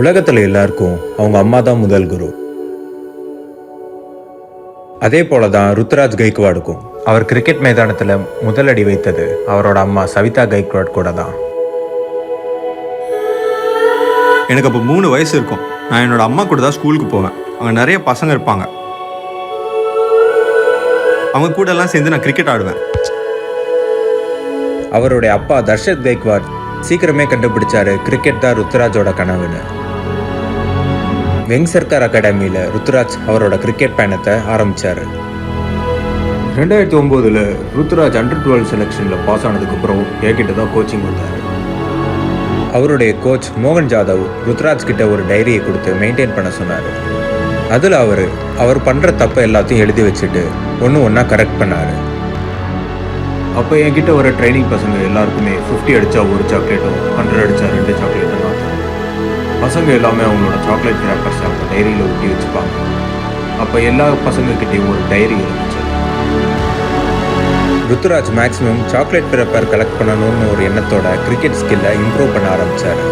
உலகத்துல எல்லாருக்கும் அவங்க அம்மா தான் முதல் குரு. அதே போல தான் ருத்ராஜ் கைக்வாடுக்கும் அவர் கிரிக்கெட் மைதானத்துல முதல் அடி வைத்தது அவரோட அம்மா சவிதா கைக்வாட் கூட தான். எனக்கு அப்போ மூணு வயசு இருக்கும். நான் என்னோட அம்மா கூட தான் ஸ்கூலுக்கு போவேன். அங்கே நிறைய பசங்க இருப்பாங்க. அவங்க கூட எல்லாம் சேர்ந்து நான் கிரிக்கெட் ஆடுவேன். அவருடைய அப்பா தர்ஷத் கைக்வாட் சீக்கிரமே கண்டுபிடிச்சாரு கிரிக்கெட் தான் ருத்ராஜோட கனவுன்னு. வெங் சர்க்கார் அகாடமியில் ருத்ராஜ் அவரோட கிரிக்கெட் பயணத்தை ஆரம்பிச்சாரு. ரெண்டாயிரத்தி ஒம்போதில் ருத்ராஜ் அண்டர் டுவெல் செலெக்ஷனில் பாஸ் ஆனதுக்கப்புறம் என்கிட்ட தான் கோச்சிங் வந்தார். அவருடைய கோச் மோகன் ஜாதவ் ருத்ராஜ் கிட்ட ஒரு டைரியை கொடுத்து மெயின்டைன் பண்ண சொன்னார். அதில் அவர் அவர் பண்ணுற தப்பை எல்லாத்தையும் எழுதி வச்சுட்டு ஒன்று ஒன்றா கரெக்ட் பண்ணார். அப்போ என்கிட்ட வர ட்ரைனிங் பசங்க எல்லாருக்குமே ஃபிஃப்டி அடித்தா ஒரு சாக்லேட்டும் ஹண்ட்ரட் அடித்தா ரெண்டு சாக்லேட்டும். பசங்க எல்லாமே அவங்களோட சாக்லேட் கிராக்கர்ஸ் அவங்க டைரியில் ஒட்டி வச்சுப்பாங்க. அப்போ எல்லா பசங்கக்கிட்டேயும் ஒரு டைரி இருந்துச்சு. Ruturaj maximum chocolate wrapper collect பண்ணணும்னு ஒரு எண்ணத்தோட கிரிக்கெட் ஸ்கில்லை இம்ப்ரூவ் பண்ண ஆரம்பிச்சார்.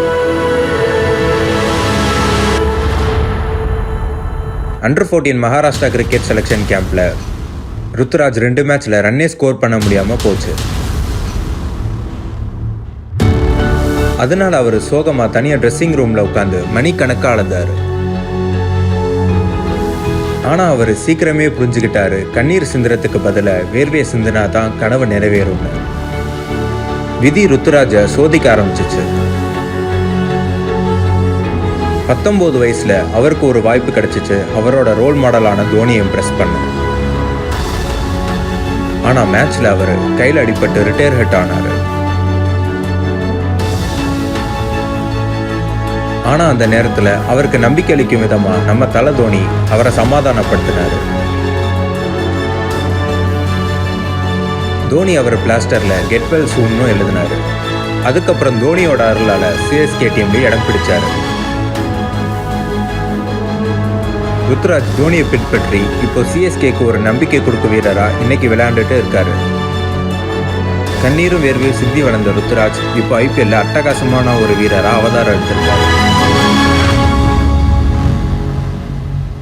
Under fourteen Maharashtra cricket selection கேம்பில் ருத்துராஜ் ரெண்டு மேட்ச்சில் ரன்னே ஸ்கோர் பண்ண முடியாமல் போச்சு. அதனால அவர் சோகமா தனியா ட்ரெஸ்ஸிங் ரூம்ல உட்காந்து மணிக்கணக்கா அழுந்தார் ஆனா அவர் சீக்கிரமே புரிஞ்சுக்கிட்டாரு கண்ணீர் சிந்துறதுக்கு பதிலாக வேர்வையை சிந்தினா தான் கனவு நிறைவேறும்னு. விதி ருத்துராஜ சோதிக்க ஆரம்பிச்சிச்சு. பத்தொன்பது வயசுல அவருக்கு ஒரு வாய்ப்பு கிடைச்சிச்சு அவரோட ரோல் மாடலான தோனியை இம்ப்ரெஸ் பண்ண. ஆனா மேட்ச்ல அவர் கையில் அடிபட்டு ரிட்டையர் ஹெட் ஆனாரு. ஆனால் அந்த நேரத்தில் அவருக்கு நம்பிக்கை அளிக்கும் விதமாக நம்ம தலை தோனி அவரை சமாதானப்படுத்தினார். தோனி அவர் பிளாஸ்டரில் கெட் வெல் சூன்னு எழுதினாரு. அதுக்கப்புறம் தோனியோட அருளால் சிஎஸ்கே டீம்ல இடம் பிடிச்சார். ருத்ராஜ் தோனியை பின்பற்றி இப்போ சிஎஸ்கேக்கு ஒரு நம்பிக்கை கொடுக்க வீரராக இன்னைக்கு விளையாண்டுட்டு இருக்காரு. கண்ணீரும் வேர்வையும் சித்தி வளர்ந்த ருத்ராஜ் இப்போ ஐபிஎல்ல அட்டகாசமான ஒரு வீரராக அவதாரம் எடுத்திருக்காரு.